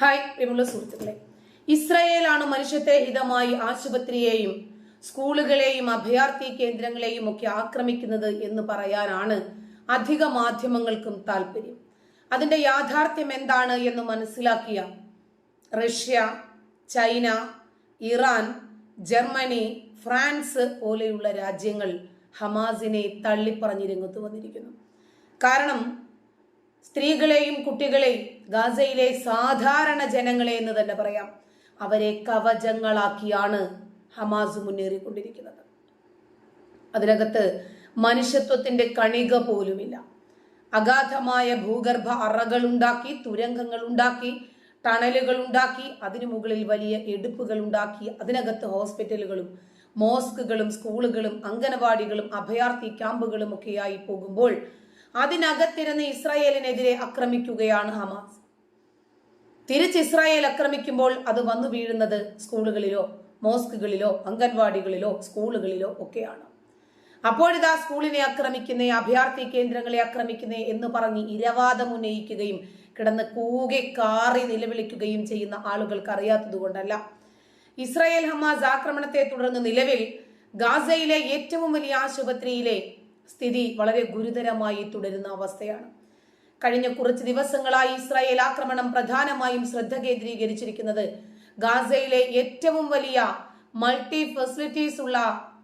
Hi പ്രിയമുള്ള സുഹൃത്തുക്കളെ. ഇസ്രയേലാണ് മനുഷ്യത്തെ ഹിതമായി ആശുപത്രിയെയും സ്കൂളുകളെയും അഭയാർത്ഥി കേന്ദ്രങ്ങളെയും ഒക്കെ ആക്രമിക്കുന്നത് എന്ന് പറയാനാണ് അധിക മാധ്യമങ്ങൾക്കും താല്പര്യം. അതിന്റെ യാഥാർത്ഥ്യം എന്താണ് എന്ന് മനസ്സിലാക്കിയ Russia China Iran Germany France പോലെയുള്ള രാജ്യങ്ങൾ ഹമാസിനെ തള്ളിപ്പറഞ്ഞ് രംഗത്ത് വന്നിരിക്കുന്നു. കാരണം സ്ത്രീകളെയും കുട്ടികളെയും ഗാസയിലെ സാധാരണ ജനങ്ങളെ എന്ന് തന്നെ പറയാം. അവരെ കവചങ്ങളാക്കിയാണ് ഹമാസ് മുന്നേറിക്കൊണ്ടിരിക്കുന്നത്. അതിനകത്ത് മനുഷ്യത്വത്തിന്റെ കണിക പോലുമില്ല. അഗാധമായ ഭൂഗർഭ അറകൾ ഉണ്ടാക്കി തുരങ്കങ്ങൾ ഉണ്ടാക്കി ടണലുകൾ ഉണ്ടാക്കി അതിനു മുകളിൽ വലിയ എടുപ്പുകൾ ഉണ്ടാക്കി അതിനകത്ത് ഹോസ്പിറ്റലുകളും മോസ്കുകളും സ്കൂളുകളും അംഗനവാടികളും അഭയാർത്ഥി ക്യാമ്പുകളും ഒക്കെയായി പോകുമ്പോൾ അതിനകത്തിരുന്ന് ഇസ്രായേലിനെതിരെ ആക്രമിക്കുകയാണ് ഹമാസ്. തിരിച്ച് ഇസ്രായേൽ ആക്രമിക്കുമ്പോൾ അത് വന്നു വീഴുന്നത് സ്കൂളുകളിലോ മോസ്കുകളിലോ അംഗൻവാടികളിലോ സ്കൂളുകളിലോ ഒക്കെയാണ്. അപ്പോഴിതാ സ്കൂളിനെ ആക്രമിക്കുന്നേ അഭയാർത്ഥി കേന്ദ്രങ്ങളെ ആക്രമിക്കുന്നേ എന്ന് പറഞ്ഞ് ഇരവാദം ഉന്നയിക്കുകയും കിടന്ന് കൂകെ കാറി നിലവിളിക്കുകയും ചെയ്യുന്ന ആളുകൾക്ക് അറിയാത്തത് കൊണ്ടല്ല. ഇസ്രായേൽ ഹമാസ് ആക്രമണത്തെ തുടർന്ന് നിലവിൽ ഗാസയിലെ ഏറ്റവും വലിയ ആശുപത്രിയിലെ സ്ഥിതി വളരെ ഗുരുതരമായി തുടരുന്ന അവസ്ഥയാണ്. കഴിഞ്ഞ കുറച്ച് ദിവസങ്ങളായി ഇസ്രായേൽ ആക്രമണം പ്രധാനമായും ശ്രദ്ധ കേന്ദ്രീകരിച്ചിരിക്കുന്നത് ഗാസയിലെ ഏറ്റവും വലിയ മൾട്ടി ഫെസിലിറ്റീസ് ഉള്ള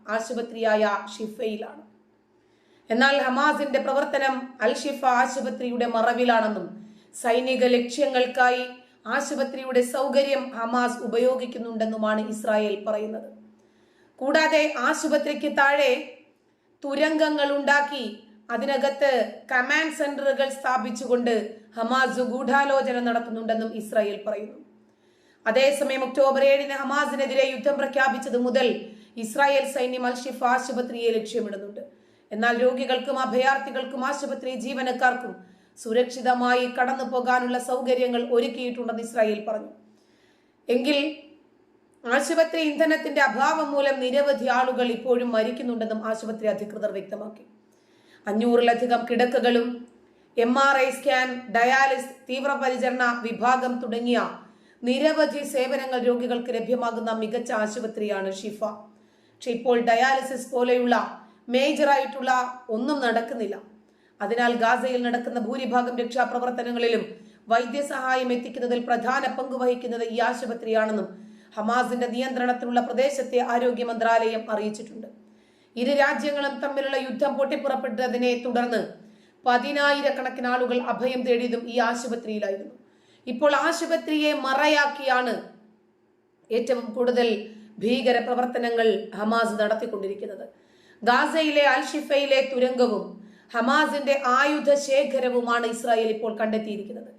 ആശുപത്രിയായ ഷിഫയിലാണ്. എന്നാൽ ഹമാസിന്റെ പ്രവർത്തനം അൽ ഷിഫ ആശുപത്രിയുടെ മറവിലാണെന്നും സൈനിക ലക്ഷ്യങ്ങൾക്കായി ആശുപത്രിയുടെ സൗകര്യം ഹമാസ് ഉപയോഗിക്കുന്നുണ്ടെന്നുമാണ് ഇസ്രായേൽ പറയുന്നത്. കൂടാതെ ആശുപത്രിക്ക് താഴെ തുരങ്കങ്ങൾ ഉണ്ടാക്കി അതിനകത്ത് കമാൻഡ് സെന്ററുകൾ സ്ഥാപിച്ചുകൊണ്ട് ഹമാസ് ഗൂഢാലോചന നടത്തുന്നുണ്ടെന്നും ഇസ്രായേൽ പറയുന്നു. അതേസമയം ഒക്ടോബർ ഏഴിന് ഹമാസിനെതിരെ യുദ്ധം പ്രഖ്യാപിച്ചത് മുതൽ ഇസ്രായേൽ സൈന്യം അൽഷിഫ് ആശുപത്രിയെ ലക്ഷ്യമിടുന്നുണ്ട്. എന്നാൽ രോഗികൾക്കും അഭയാർത്ഥികൾക്കും ആശുപത്രി ജീവനക്കാർക്കും സുരക്ഷിതമായി കടന്നു പോകാനുള്ള സൗകര്യങ്ങൾ ഒരുക്കിയിട്ടുണ്ടെന്ന് ഇസ്രായേൽ പറഞ്ഞു. എങ്കിൽ ആശുപത്രി ഇന്ധനത്തിന്റെ അഭാവം മൂലം നിരവധി ആളുകൾ ഇപ്പോഴും മരിക്കുന്നുണ്ടെന്നും ആശുപത്രി അധികൃതർ വ്യക്തമാക്കി. അഞ്ഞൂറിലധികം കിടക്കകളും M R I scan dialysis തീവ്രപരിചരണ വിഭാഗം തുടങ്ങിയ നിരവധി സേവനങ്ങൾ രോഗികൾക്ക് ലഭ്യമാകുന്ന മികച്ച ആശുപത്രിയാണ് ഷിഫ. പക്ഷെ ഇപ്പോൾ ഡയാലിസിസ് പോലെയുള്ള മേജറായിട്ടുള്ള ഒന്നും നടക്കുന്നില്ല. അതിനാൽ ഗാസയിൽ നടക്കുന്ന ഭൂരിഭാഗം രക്ഷാപ്രവർത്തനങ്ങളിലും വൈദ്യസഹായം എത്തിക്കുന്നതിൽ പ്രധാന പങ്ക് വഹിക്കുന്നത് ഈ ആശുപത്രിയാണെന്നും ഹമാസിന്റെ നിയന്ത്രണത്തിലുള്ള പ്രദേശത്തെ ആരോഗ്യ മന്ത്രാലയം അറിയിച്ചിട്ടുണ്ട്. ഇരു രാജ്യങ്ങളും തമ്മിലുള്ള യുദ്ധം പൊട്ടിപ്പുറപ്പെട്ടതിനെ തുടർന്ന് പതിനായിരക്കണക്കിന് ആളുകൾ അഭയം തേടിയതും ഈ ആശുപത്രിയിലായിരുന്നു. ഇപ്പോൾ ആശുപത്രിയെ മറയാക്കിയാണ് ഏറ്റവും കൂടുതൽ ഭീകര പ്രവർത്തനങ്ങൾ ഹമാസ് നടത്തിക്കൊണ്ടിരിക്കുന്നത്. ഗാസയിലെ അൽഷിഫയിലെ തുരങ്കവും ഹമാസിന്റെ ആയുധ ശേഖരവുമാണ് ഇസ്രായേൽ ഇപ്പോൾ കണ്ടെത്തിയിരിക്കുന്നത്.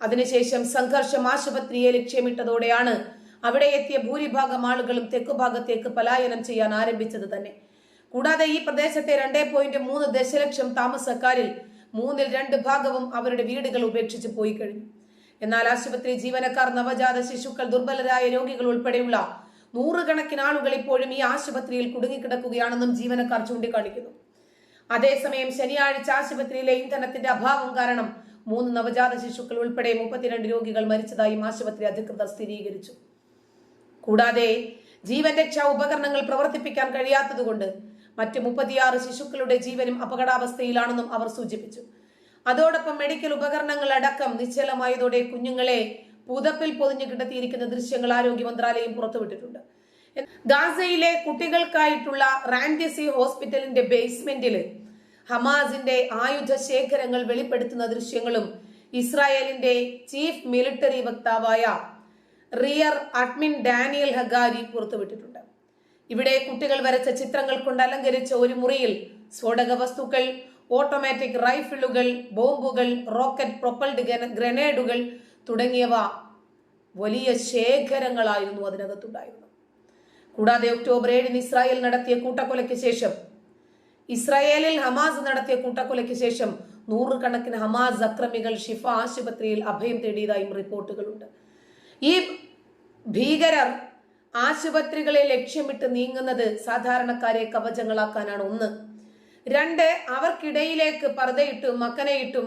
അതിനുശേഷം സംഘർഷം ആശുപത്രിയെ ലക്ഷ്യമിട്ടതോടെയാണ് അവിടെ എത്തിയ ഭൂരിഭാഗം ആളുകളും തെക്കുഭാഗത്തേക്ക് പലായനം ചെയ്യാൻ ആരംഭിച്ചത് തന്നെ. കൂടാതെ ഈ പ്രദേശത്തെ രണ്ടേ പോയിന്റ് മൂന്ന് ദശലക്ഷം താമസക്കാരിൽ മൂന്നിൽ രണ്ട് ഭാഗവും അവരുടെ വീടുകൾ ഉപേക്ഷിച്ച് പോയി കഴിഞ്ഞു. എന്നാൽ ആശുപത്രി ജീവനക്കാർ നവജാത ശിശുക്കൾ ദുർബലരായ രോഗികൾ ഉൾപ്പെടെയുള്ള നൂറുകണക്കിന് ആളുകൾ ഇപ്പോഴും ഈ ആശുപത്രിയിൽ കുടുങ്ങിക്കിടക്കുകയാണെന്നും ജീവനക്കാർ ചൂണ്ടിക്കാണിക്കുന്നു. അതേസമയം ശനിയാഴ്ച ആശുപത്രിയിലെ ഇന്ധനത്തിന്റെ അഭാവം കാരണം മൂന്ന് നവജാത ശിശുക്കൾ ഉൾപ്പെടെ മുപ്പത്തിരണ്ട് രോഗികൾ മരിച്ചതായും ആശുപത്രി അധികൃതർ സ്ഥിരീകരിച്ചു. കൂടാതെ ജീവൻ രക്ഷാ ഉപകരണങ്ങൾ പ്രവർത്തിപ്പിക്കാൻ കഴിയാത്തതുകൊണ്ട് മറ്റ് മുപ്പത്തിയാറ് ശിശുക്കളുടെ ജീവനും അപകടാവസ്ഥയിലാണെന്നും അവർ സൂചിപ്പിച്ചു. അതോടൊപ്പം മെഡിക്കൽ ഉപകരണങ്ങൾ അടക്കം നിശ്ചലമായതോടെ കുഞ്ഞുങ്ങളെ പുതപ്പിൽ പൊതിഞ്ഞു കിടത്തിയിരിക്കുന്ന ദൃശ്യങ്ങൾ ആരോഗ്യ മന്ത്രാലയം പുറത്തുവിട്ടിട്ടുണ്ട്. ഗാസയിലെ കുട്ടികൾക്കായിട്ടുള്ള റാൻഡസി ഹോസ്പിറ്റലിന്റെ ബേസ്മെന്റിൽ ഹമാസിന്റെ ആയുധ ശേഖരങ്ങൾ വെളിപ്പെടുത്തുന്ന ദൃശ്യങ്ങളും ഇസ്രായേലിന്റെ ചീഫ് മിലിട്ടറി വക്താവായ റിയർ അഡ്മിൻ ഡാനിയൽ ഹഗാരി പുറത്തുവിട്ടിട്ടുണ്ട്. ഇവിടെ കുട്ടികൾ വരച്ച ചിത്രങ്ങൾ കൊണ്ട് അലങ്കരിച്ച ഒരു മുറിയിൽ സ്ഫോടക വസ്തുക്കൾ ഓട്ടോമാറ്റിക് റൈഫിളുകൾ ബോംബുകൾ റോക്കറ്റ് പ്രൊപ്പൽഡ് ഗ്രനേഡുകൾ തുടങ്ങിയവ വലിയ ശേഖരങ്ങളായിരുന്നു അതിനകത്തുണ്ടായിരുന്നത്. കൂടാതെ ഒക്ടോബർ ഏഴിന് ഇസ്രായേൽ നടത്തിയ കൂട്ടക്കൊലയ്ക്ക് ശേഷം ഇസ്രായേലിൽ ഹമാസ് നടത്തിയ കൂട്ടക്കൊലയ്ക്ക് ശേഷം നൂറുകണക്കിന് ഹമാസ് അക്രമികൾ ഷിഫ ആശുപത്രിയിൽ അഭയം തേടിയതായും റിപ്പോർട്ടുകളുണ്ട്. ഈ ഭീകരർ ആശുപത്രികളെ ലക്ഷ്യമിട്ട് നീങ്ങുന്നത് സാധാരണക്കാരെ കവചങ്ങളാക്കാനാണ്. ഒന്ന്. രണ്ട് അവർക്കിടയിലേക്ക് പർദ്ദയിട്ടും മക്കനയിട്ടും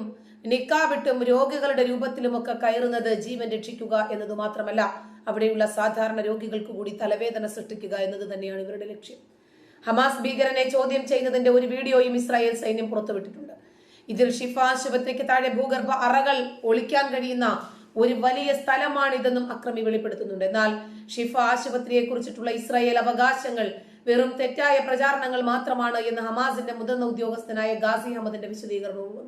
നിക്കാവിട്ടും രോഗികളുടെ രൂപത്തിലുമൊക്കെ കയറുന്നത് ജീവൻ രക്ഷിക്കുക എന്നത് മാത്രമല്ല അവിടെയുള്ള സാധാരണ രോഗികൾക്ക് കൂടി തലവേദന സൃഷ്ടിക്കുക എന്നത് തന്നെയാണ് ഇവരുടെ ലക്ഷ്യം. ഹമാസ് ഭീകരനെ ചോദ്യം ചെയ്യുന്നതിന്റെ ഒരു വീഡിയോയും ഇസ്രായേൽ സൈന്യം പുറത്തുവിട്ടിട്ടുണ്ട്. ഇതിൽ ഷിഫ ആശുപത്രിക്ക് താഴെ ഭൂഗർഭ അറകൾ ഒളിക്കാൻ കഴിയുന്ന ഒരു വലിയ സ്ഥലമാണിതെന്നും അക്രമി വെളിപ്പെടുത്തുന്നുണ്ട്. എന്നാൽ ഷിഫ ആശുപത്രിയെ കുറിച്ചിട്ടുള്ള ഇസ്രായേൽ അവകാശങ്ങൾ വെറും തെറ്റായ പ്രചാരണങ്ങൾ മാത്രമാണ് എന്ന് ഹമാസിന്റെ മുതിർന്ന ഉദ്യോഗസ്ഥനായ ഗാസി അഹമ്മദിന്റെ വിശദീകരണവും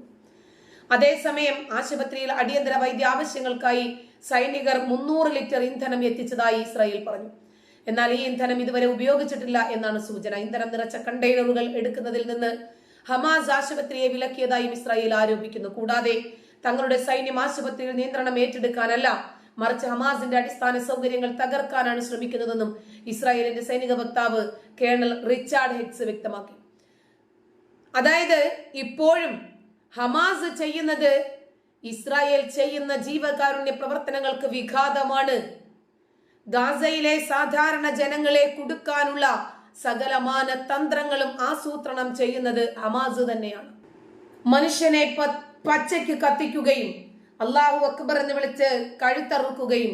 അതേസമയം ആശുപത്രിയിൽ അടിയന്തര വൈദ്യ ആവശ്യങ്ങൾക്കായി സൈനികർ മുന്നൂറ് ലിറ്റർ ഇന്ധനം എത്തിച്ചതായി ഇസ്രായേൽ പറഞ്ഞു. എന്നാൽ ഈ ഇന്ധനം ഇതുവരെ ഉപയോഗിച്ചിട്ടില്ല എന്നാണ് സൂചന. ഇന്ധനം നിറച്ച കണ്ടെയ്നറുകൾ എടുക്കുന്നതിൽ നിന്ന് ഹമാസ് ആശുപത്രിയെ വിലക്കിയതായും ഇസ്രായേൽ ആരോപിക്കുന്നു. കൂടാതെ തങ്ങളുടെ സൈന്യം ആശുപത്രിയിൽ നിയന്ത്രണം ഏറ്റെടുക്കാനല്ല മറിച്ച് ഹമാസിന്റെ അടിസ്ഥാന സൗകര്യങ്ങൾ തകർക്കാനാണ് ശ്രമിക്കുന്നതെന്നും ഇസ്രായേലിന്റെ സൈനിക വക്താവ് കേണൽ റിച്ചാർഡ് ഹെക്സ് വ്യക്തമാക്കി. അതായത് ഇപ്പോഴും ഹമാസ് ചെയ്യുന്നത് ഇസ്രായേൽ ചെയ്യുന്ന ജീവകാരുണ്യ പ്രവർത്തനങ്ങൾക്ക് വിഘാതമാണ്. ഗാസയിലെ സാധാരണ ജനങ്ങളെ കുടുക്കാനുള്ള സകലമാന തന്ത്രങ്ങളും ആസൂത്രണം ചെയ്യുന്നത് ഹമാസ് തന്നെയാണ്. മനുഷ്യനെ പ- പച്ചയ്ക്ക് കത്തിക്കുകയും അള്ളാഹു അക്ബർ എന്ന് വിളിച്ച് കഴുത്തറുക്കുകയും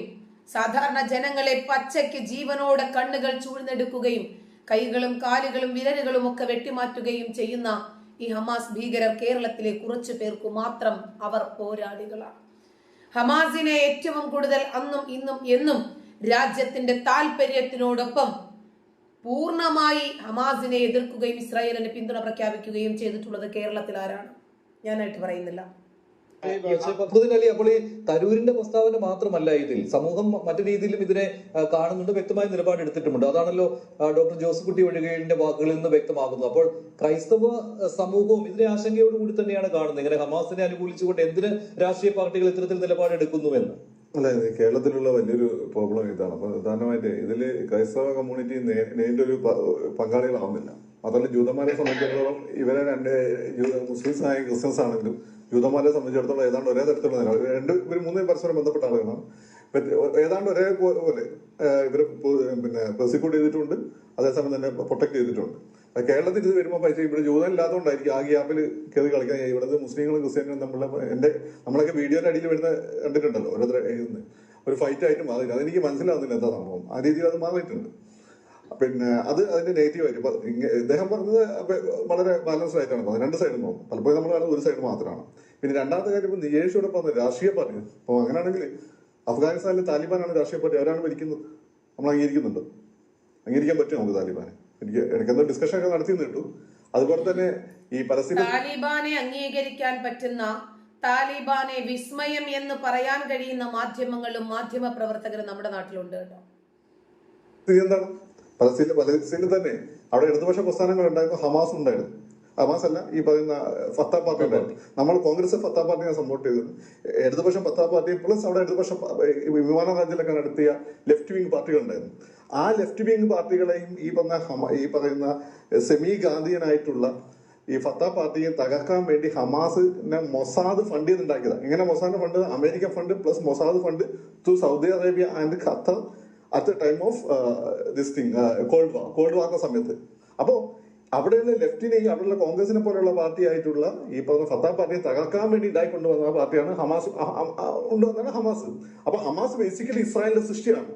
സാധാരണ ജനങ്ങളെ പച്ചയ്ക്ക് ജീവനോടെ കണ്ണുകൾ ചൂഴ്ന്നെടുക്കുകയും കൈകളും കാലുകളും വിരലുകളും ഒക്കെ വെട്ടിമാറ്റുകയും ചെയ്യുന്ന ഈ ഹമാസ് ഭീകരർ കേരളത്തിലെ കുറച്ചു പേർക്കു മാത്രം അവർ പോരാളികളാണ്. ഹമാസിനെ ഏറ്റവും കൂടുതൽ അന്നും ഇന്നും എന്നും രാജ്യത്തിന്റെ താല്പര്യത്തിനോടൊപ്പം പൂർണമായി ഹമാസിനെ എതിർക്കുകയും ഇസ്രായേലിന് പിന്തുണ പ്രഖ്യാപിക്കുകയും ചെയ്തിട്ടുള്ളത് കേരളത്തിൽ ആരാണ്? ഞാനായിട്ട് പറയുന്നില്ല. അപ്പോൾ ഈ തരൂരിന്റെ പ്രസ്താവന മാത്രമല്ല ഇതിൽ. സമൂഹം മറ്റു രീതിയിലും ഇതിനെ കാണുന്നുണ്ട് വ്യക്തമായ നിലപാട് എടുത്തിട്ടുമുണ്ട്. അതാണല്ലോ ഡോക്ടർ ജോസഫുട്ടി ഒഴികേഴിന്റെ വാക്കുകളിൽ നിന്ന് വ്യക്തമാകുന്നത്. അപ്പോൾ ക്രൈസ്തവ സമൂഹവും ഇതിനെ ആശങ്കയോട് കൂടി തന്നെയാണ് കാണുന്നത്. ഇങ്ങനെ ഹമാസിനെ അനുകൂലിച്ചുകൊണ്ട് എന്തിന് രാഷ്ട്രീയ പാർട്ടികൾ ഇത്തരത്തിൽ നിലപാടെടുക്കുന്നുവെന്ന് അല്ല ഇത് കേരളത്തിലുള്ള വലിയൊരു പ്രോബ്ലം ഇതാണ്. അപ്പൊ പ്രധാനമായിട്ട് ഇതിൽ ക്രൈസ്തവ കമ്മ്യൂണിറ്റി നേരിട്ടൊരു പങ്കാളികളാവുന്നില്ല. മാത്രമല്ല ജൂതന്മാരെ സംബന്ധിച്ചിടത്തോളം ഇവരെ രണ്ട് മുസ്ലിംസ് ആയ ക്രിസ്ത്യൻസ് ആണെങ്കിലും ജൂതന്മാരെ സംബന്ധിച്ചിടത്തോളം ഏതാണ്ട് ഒരേ തരത്തിലുള്ള നിലപാട് രണ്ട് ഇവർ മൂന്ന് പരസ്പരം ബന്ധപ്പെട്ട ആളുകളാണ്. ഏതാണ്ട് ഒരേ പോലെ ഇവർ പിന്നെ പ്രോസിക്യൂട്ട് ചെയ്തിട്ടുണ്ട് അതേസമയം തന്നെ പ്രൊട്ടക്ട് ചെയ്തിട്ടുണ്ട്. കേരളത്തിൽ ഇത് വരുമ്പോൾ പൈസ ഇവിടെ ജൂതം ഇല്ലാത്തതുകൊണ്ടായിരിക്കും ആ ഗ്യാപ്പിൽ കയറി കളിക്കാൻ ഇവിടുത്തെ മുസ്ലിങ്ങളും ക്രിസ്ത്യാനികളും നമ്മളെ എന്റെ നമ്മളൊക്കെ വീഡിയോയുടെ അടിയിൽ വരുന്ന കണ്ടിട്ടുണ്ടല്ലോ ഓരോരുത്തർ ഒരു ഫൈറ്റ് ആയിട്ട് മാറി അതെനിക്ക് മനസ്സിലാവുന്നില്ല എന്താ സംഭവം. ആ രീതിയിൽ അത് മാറിയിട്ടുണ്ട്. പിന്നെ അത് അതിന്റെ നെഗറ്റീവ് ആയിരിക്കും ഇദ്ദേഹം പറഞ്ഞത് വളരെ ബാലൻസ്ഡ് ആയിട്ടാണ് പറഞ്ഞത്. രണ്ട് സൈഡും നോക്കും. പലപ്പോഴും നമ്മൾ കാണുന്നത് ഒരു സൈഡ് മാത്രമാണ്. പിന്നെ രണ്ടാമത്തെ കാര്യം ഇപ്പൊ നിയേഷോടെ പറഞ്ഞത് രാഷ്ട്രീയ പാർട്ടി. അപ്പൊ അങ്ങനെയാണെങ്കിൽ അഫ്ഗാനിസ്ഥാനിലെ താലിബാനാണ് രാഷ്ട്രീയ പാർട്ടി. അവരാണ് ഭരിക്കുന്നത്. നമ്മൾ അംഗീകരിക്കുന്നുണ്ട്. അംഗീകരിക്കാൻ പറ്റും നമുക്ക് താലിബാനെ. എനിക്ക് ഇടയ്ക്കെന്തോ ഡിസ്കഷൻ ഒക്കെ നടത്തിയെന്ന് കിട്ടും. അതുപോലെ തന്നെ ഈ പരസ്യം താലിബാനെ അംഗീകരിക്കാൻ പറ്റുന്ന താലിബാനെ വിസ്മയം എന്ന് പറയാൻ കഴിയുന്ന മാധ്യമങ്ങളും മാധ്യമ പ്രവർത്തകരും നമ്മുടെ നാട്ടിലുണ്ട് കേട്ടോ. എന്താണ്? പലസ്തീനിൽ പലസ്തീനിൽ തന്നെ അവിടെ ഇടതുപക്ഷ പ്രസ്ഥാനങ്ങൾ ഉണ്ടായിരുന്നു ഹമാസ് ഉണ്ടായിരുന്നു. ഹമാസ് അല്ല ഈ പറയുന്ന ഫത്താ പാർട്ടി ഉണ്ടായിരുന്നു. നമ്മൾ കോൺഗ്രസ് ഫത്താ പാർട്ടിയെ സപ്പോർട്ട് ചെയ്തത് ഇടതുപക്ഷം ഫത്താ പാർട്ടി പ്ലസ് അവിടെ ഇടതുപക്ഷ വിമാന രാജ്യത്തിലൊക്കെ നടത്തിയ ലെഫ്റ്റ് വിങ് പാർട്ടികൾ ഉണ്ടായിരുന്നു ആ ലെഫ്റ്റ് വിങ് പാർട്ടികളെയും ഈ പറഞ്ഞ ഹമ ഈ പറയുന്ന സെമി ഗാന്ധിയനായിട്ടുള്ള ഈ ഫത്താ പാർട്ടിയെ തകർക്കാൻ വേണ്ടി ഹമാസിനെ മൊസാദ് ഫണ്ട് ചെയ്തുണ്ടാക്കിയതാണ് ഇങ്ങനെ Mossad fund America fund plus Mossad fund to Saudi Arabia and Qatar at the time of this thing cold war cold വാറിന്റെ സമയത്ത്. അപ്പോൾ അവിടെയുള്ള ലെഫ്റ്റിനെയും അവിടെയുള്ള കോൺഗ്രസിനെ പോലെയുള്ള പാർട്ടി ആയിട്ടുള്ള ഈ പറഞ്ഞ ഫത്താ പാർട്ടിയെ തകർക്കാൻ വേണ്ടി ഇതായി കൊണ്ടുവന്ന പാർട്ടിയാണ് ഹമാസ് കൊണ്ടുവന്നതാണ് ഹമാസ്. അപ്പൊ ഹമാസ് ബേസിക്കലി ഇസ്രായേലിന്റെ സൃഷ്ടിയാണ്.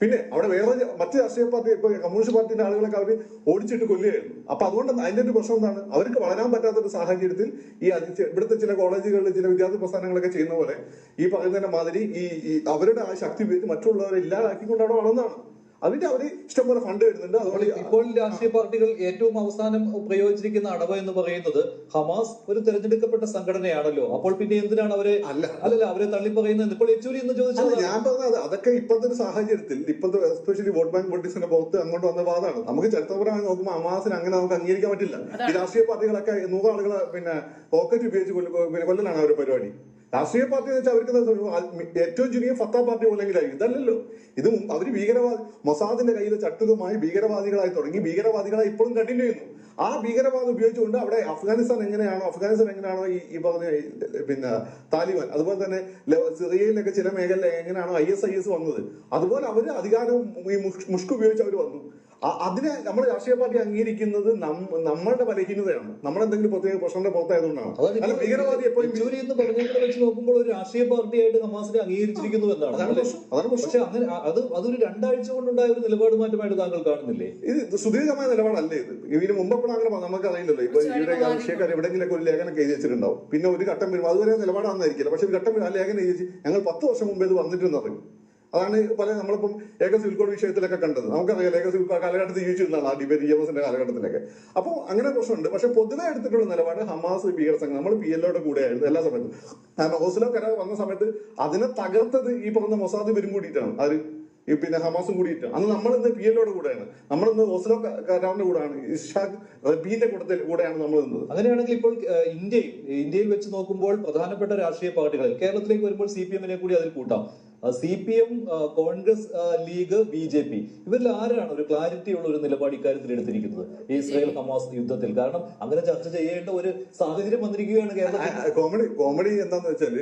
പിന്നെ അവിടെ വേറെ മറ്റു രാഷ്ട്രീയ പാർട്ടി ഇപ്പൊ കമ്മ്യൂണിസ്റ്റ് പാർട്ടിന്റെ ആളുകളൊക്കെ അവർ ഓടിച്ചിട്ട് കൊല്ലുകയായിരുന്നു. അപ്പൊ അതുകൊണ്ട് അതിന്റെ ഒരു പ്രശ്നം എന്താണ്? അവർക്ക് വളരാൻ പറ്റാത്ത ഒരു സാഹചര്യത്തിൽ ഈ ഇവിടുത്തെ ചില കോളേജുകളിൽ ചില വിദ്യാർത്ഥി പ്രസ്ഥാനങ്ങളൊക്കെ ചെയ്യുന്ന പോലെ ഈ പറയുന്നതിന്റെ മാതിരി ഈ അവരുടെ ആ ശക്തി ഉപയോഗിച്ച് മറ്റുള്ളവരെ ഇല്ലാതാക്കിക്കൊണ്ട് അവിടെ വളർന്നതാണ് അതിന്റെ അവർ ഇഷ്ടംപോലെ ഫണ്ട് വരുന്നുണ്ട് അതുപോലെ അതുകൊണ്ട് ഇപ്പോൾ രാഷ്ട്രീയ പാർട്ടികൾ ഏറ്റവും അവസാനം പ്രയോഗിച്ചിരിക്കുന്ന അടവ് എന്ന് പറയുന്നത് ഹമാസ് ഒരു തെരഞ്ഞെടുക്കപ്പെട്ട സംഘടനയാണല്ലോ. അപ്പോൾ പിന്നെ എന്തിനാണ് അവരെ അല്ല. അല്ലല്ല അവരെ തള്ളി പറയുന്നത്? ഇപ്പോൾ യെച്ചൂരി എന്ന് ചോദിച്ചത് ഞാൻ പറഞ്ഞത് അതൊക്കെ ഇപ്പോഴത്തെ ഒരു സാഹചര്യത്തിൽ ഇപ്പോഴത്തെ എസ്പെഷ്യലി വോട്ട് ബാങ്ക് പൊളിറ്റിക്സിന്റെ പുറത്ത് അങ്ങോട്ട് വന്ന വാദമാണ്. നമുക്ക് ചരിത്രപരമായി നോക്കുമ്പോൾ ഹമാസിന് അങ്ങനെ നമുക്ക് അംഗീകരിക്കാൻ പറ്റില്ല. ഈ രാഷ്ട്രീയ പാർട്ടികളൊക്കെ നൂറ് ആളുകളെ പിന്നെ പോക്കറ്റ് ഉപയോഗിച്ച് കൊല്ല- പിന്നെ കൊല്ലലാണ് അവരുടെ പരിപാടി. രാഷ്ട്രീയ പാർട്ടി എന്ന് വെച്ചാൽ അവർക്ക് ഏറ്റവും ചുരുങ്ങിയ ഫത്താ പാർട്ടി പോലെങ്കിലായിരിക്കും ഇതല്ലല്ലോ. ഇത് അവർ ഭീകരവാദി മൊസാദിന്റെ കയ്യിൽ ചട്ടുകമായി ഭീകരവാദികളായി തുടങ്ങി. ഭീകരവാദികളായി ഇപ്പോഴും കണ്ടിന്യൂ ചെയ്യുന്നു. ആ ഭീകരവാദം ഉപയോഗിച്ചുകൊണ്ട് അവിടെ അഫ്ഗാനിസ്ഥാൻ എങ്ങനെയാണോ അഫ്ഗാനിസ്ഥാൻ എങ്ങനെയാണോ ഈ ഈ പറഞ്ഞ പിന്നെ താലിബാൻ അതുപോലെ തന്നെ സിറിയയിലൊക്കെ ചില മേഖലയിൽ എങ്ങനെയാണോ ഐ എസ് ഐ എസ് വന്നത് അതുപോലെ അവർ അധികാരവും ഈ മുഷ്- മുഷ്ക് ഉപയോഗിച്ച് അവർ വന്നു. അതിനെ നമ്മൾ രാഷ്ട്രീയ പാർട്ടി അംഗീകരിക്കുന്നത് നമ്മളുടെ ബലഹീനതയാണ്. നമ്മളെന്തെങ്കിലും പ്രത്യേക പ്രശ്നങ്ങളുടെ പുറത്തായതുകൊണ്ടാണ്. അല്ല ഭീകരവാദി എപ്പോഴും എന്ന് വെച്ച് നോക്കുമ്പോൾ ഒരു രാഷ്ട്രീയ പാർട്ടിയായിട്ട് ഹമാസിനെ അംഗീകരിച്ചിരിക്കുന്നു എന്നാണ് അതാണ് പക്ഷെ അങ്ങനെ അത് അതൊരു രണ്ടാഴ്ച കൊണ്ടുണ്ടായ ഒരു നിലപാട് മാറ്റമായിട്ട് താങ്കൾ കാണുന്നില്ലേ? ഇത് സുദീർഘമായ നിലപാടല്ലേ ഇത്? ഇതിന് മുമ്പെപ്പോഴും അങ്ങനെ നമുക്ക് അറിയില്ലല്ലോ. ഇപ്പൊ ഇവിടെ രാഷ്ട്രീയക്കാർ എവിടെയെങ്കിലും ഒരു ലേഖനം എഴുതി വെച്ചിട്ടുണ്ടാവും. പിന്നെ ഒരു ഘട്ടം വരുമ്പോൾ അതുവരെ നിലപാടാണെന്നായിരിക്കില്ല. പക്ഷെ ഒരു ഘട്ടം വരും, ആ ലേഖനം എഴുതി ഞങ്ങൾ പത്ത് വർഷം മുമ്പേ ഇത് വന്നിട്ടുണ്ടെന്ന് അതാണ് പല നമ്മളിപ്പം ഏക സിവിൽ കോഡ് വിഷയത്തിലൊക്കെ കണ്ടത്. നമുക്കറിയാം ഏക സിവിൽ കാലഘട്ടത്തിൽ ജീവിച്ചിരുന്നതാണ് ആ ഡിബേറ്റ് ഇ എം എസിന്റെ കാലഘട്ടത്തിലൊക്കെ. അപ്പോൾ അങ്ങനെ പ്രശ്നമുണ്ട്. പക്ഷെ പൊതുവെ എടുത്തിട്ടുള്ള നിലപാട് ഹമാസ് ഭീകര സംഘം നമ്മൾ പി എല്ലോടെ കൂടെയായിരുന്നു എല്ലാ സമയത്തും. കാരണം ഓസ്ലോ കരാർ വന്ന സമയത്ത് അതിനെ തകർത്തത് ഈ പറഞ്ഞ മൊസാദ് വരും കൂടിയിട്ടാണ്. അത് ഈ പിന്നെ ഹമാസും കൂടിയിട്ട്. അന്ന് നമ്മൾ ഇന്ന് പി എല്ലോടെ കൂടെയാണ്. നമ്മൾ ഇന്ന് ഓസ്ലോ കരാറിന്റെ കൂടെയാണ്. ഇഷാഖ് റബീന്റെ കൂട്ടത്തിൽ കൂടെയാണ് നമ്മൾ നിന്നത്. അങ്ങനെയാണെങ്കിൽ ഇപ്പോൾ ഇന്ത്യയിൽ ഇന്ത്യയിൽ വെച്ച് നോക്കുമ്പോൾ പ്രധാനപ്പെട്ട രാഷ്ട്രീയ പാർട്ടികൾ കേരളത്തിലേക്ക് വരുമ്പോൾ സി പി എമ്മിനെ കൂടി അതിൽ കൂട്ടാം. C P M Congress League B J P ഇവരിൽ ആരാണ് ഒരു ക്ലാരിറ്റി ഉള്ള ഒരു നിലപാട് ഇക്കാര്യത്തിൽ എടുത്തിരിക്കുന്നത്? ഇസ്രായേൽ ഹമാസ് യുദ്ധത്തിൽ. കാരണം അങ്ങനെ ചർച്ച ചെയ്യേണ്ട ഒരു സാഹചര്യം വന്നിരിക്കുകയാണ് കേരളത്തിൽ. കോമഡി കോമഡി എന്താന്ന് വെച്ചാൽ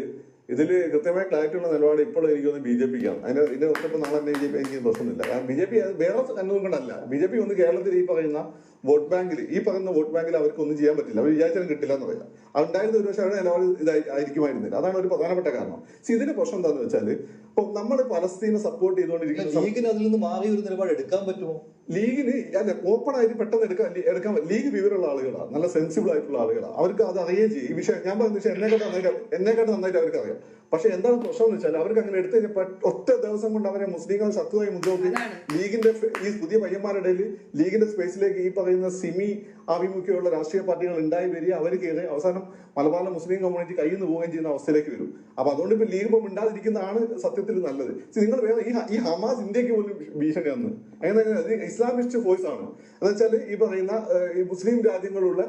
ഇതിൽ കൃത്യമായ ക്ലാരിറ്റി ഉള്ള നിലപാട് ഇപ്പോൾ എനിക്ക് തോന്നുന്നു ബി ജെ പിക്കാണ്. അതിന് ഇതിന്റെ ഒപ്പം നാളെ ബി ജെ പി എനിക്ക് പ്രശ്നമില്ല കാരണം ബി ജെ പി വേറെ കണ്ണൂർ കൊണ്ടല്ല ബി ജെ പി ഒന്ന് കേരളത്തിൽ ഈ പറയുന്ന വോട്ട് ബാങ്കിൽ ഈ പറയുന്ന വോട്ട് ബാങ്കിൽ അവർക്ക് ഒന്നും ചെയ്യാൻ പറ്റില്ല. അവർ വിചാരിച്ചാലും കിട്ടില്ല എന്ന് പറയാം. അതുണ്ടായിരുന്ന ഒരു പക്ഷേ അവരുടെ നിലപാട് ഇതായിരിക്കുമായിരുന്നില്ല അതാണ് ഒരു പ്രധാനപ്പെട്ട കാരണം. സി ഇതിന്റെ പ്രശ്നം എന്താണെന്ന് വെച്ചാൽ ഇപ്പൊ നമ്മൾ പലസ്തീനെ സപ്പോർട്ട് ചെയ്തുകൊണ്ടിരിക്കുന്ന അതിൽ നിന്ന് മാറിയ ഒരു നിലപാട് എടുക്കാൻ പറ്റുമോ? ലീഗിന് അല്ല ഓപ്പൺ ആയിട്ട് പെട്ടെന്ന് എടുക്കാൻ എടുക്കാൻ ലീഗ് വിവരമുള്ള ആളുകളാണ് നല്ല സെൻസിബിൾ ആയിട്ടുള്ള ആളുകളാണ് അവർക്ക് അത് അറിയുകയും ചെയ്യും. ഈ വിഷയം ഞാൻ പറയുന്നത് വിഷയം എന്നെക്കാട്ട് നന്നായിട്ട് എന്നെക്കാട്ട് നന്നായിട്ട് അവർക്ക് അറിയാം പക്ഷെ എന്താണ് പ്രശ്നം എന്ന് വെച്ചാൽ അവർക്ക് അങ്ങനെ എടുത്തു കഴിഞ്ഞാൽ ഒറ്റ ദിവസം കൊണ്ട് അവരെ മുസ്ലിങ്ങൾ ശത്രുവായി മുന്നോട്ട് ലീഗിന്റെ ഈ പുതിയ പയ്യന്മാരുടെ ലീഗിന്റെ സ്പേസിലേക്ക് ഈ പറയുന്ന സിമി ആഭിമുഖ്യമുള്ള രാഷ്ട്രീയ പാർട്ടികൾ ഉണ്ടായി വരിക അവർ കയറി അവസാനം മലബാറിലെ മുസ്ലിം കമ്മ്യൂണിറ്റി കയ്യിൽ നിന്ന് പോവുകയും ചെയ്യുന്ന അവസ്ഥയിലേക്ക് വരും. അപ്പൊ അതുകൊണ്ട് ഇപ്പൊ ലീഗ് ഇപ്പം ഉണ്ടാതിരിക്കുന്നതാണ് സത്യത്തിൽ നല്ലത്. നിങ്ങൾ വേറെ ഈ ഹമാസ് ഇന്ത്യയ്ക്ക് പോലും ഭീഷണിയാണ് അങ്ങനെ ഇസ്ലാമിസ്റ്റ് ഫോഴ്സ് ആണ്. എന്നുവെച്ചാൽ ഈ പറയുന്ന ഈ മുസ്ലിം രാജ്യങ്ങളുള്ള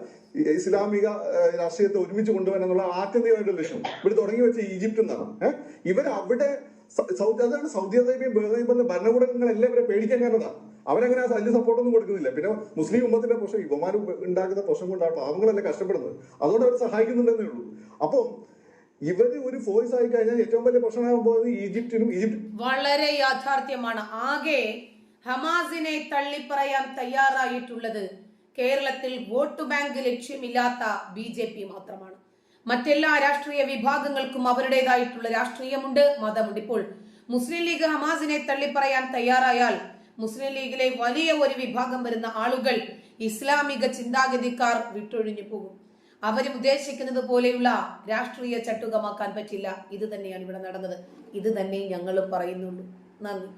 ഇസ്ലാമിക രാഷ്ട്രീയത്തെ ഒരുമിച്ച് കൊണ്ടുവരാൻ എന്നുള്ള ആത്യന്തികമായിട്ടുള്ള ലക്ഷ്യം. ഇവിടെ തുടങ്ങി വെച്ച ഈജിപ്ത് എന്നാണ് സ- സൗദി അതാണ് സൗദി അറേബ്യയും ബഹ്റൈൻ പോലുള്ള ഭരണകൂടങ്ങളെല്ലാം ഇവരെ പേടിക്കാൻ കാരണതാണ് അവരങ്ങനെ ആ വലിയ സപ്പോർട്ടൊന്നും കൊടുക്കുന്നില്ല. പിന്നെ മുസ്ലിം ഉമ്മത്തിന്റെ പ്രശ്നം ഇവമാരും ഉണ്ടാക്കുന്ന പ്രശ്നം കൊണ്ടാണ് പാവങ്ങളെല്ലാം കഷ്ടപ്പെടുന്നത്. അതുകൊണ്ട് അവർ സഹായിക്കുന്നുണ്ടെന്നേ ഉള്ളൂ. അപ്പം ഇവർ ഒരു ഫോഴ്സ് ആയി കഴിഞ്ഞാൽ ഏറ്റവും വലിയ പ്രശ്നമാകാൻ പോകുന്നത് ഈജിപ്തിനും ഈജിപ്ത് വളരെ യാഥാർത്ഥ്യമാണ്. ആകെ ഹമാസിനെ തള്ളിപ്പറയാൻ തയ്യാറായിട്ടുള്ളത് കേരളത്തിൽ വോട്ട് ബാങ്ക് ലക്ഷ്യമില്ലാത്ത ബി മാത്രമാണ്. മറ്റെല്ലാ രാഷ്ട്രീയ വിഭാഗങ്ങൾക്കും അവരുടേതായിട്ടുള്ള രാഷ്ട്രീയമുണ്ട്. മതമുണ്ട്. ഇപ്പോൾ മുസ്ലിം ലീഗ് ഹമാസിനെ തള്ളിപ്പറയാൻ തയ്യാറായാൽ മുസ്ലിം ലീഗിലെ വലിയ ഒരു വിഭാഗം വരുന്ന ആളുകൾ ഇസ്ലാമിക ചിന്താഗതിക്കാർ വിട്ടൊഴിഞ്ഞു പോകും. അവർ ഉദ്ദേശിക്കുന്നത് പോലെയുള്ള രാഷ്ട്രീയ ചട്ടുകമാക്കാൻ പറ്റില്ല. ഇത് തന്നെയാണ് ഇവിടെ നടന്നത്. ഇത് തന്നെ ഞങ്ങളും പറയുന്നുള്ളൂ നന്ദി.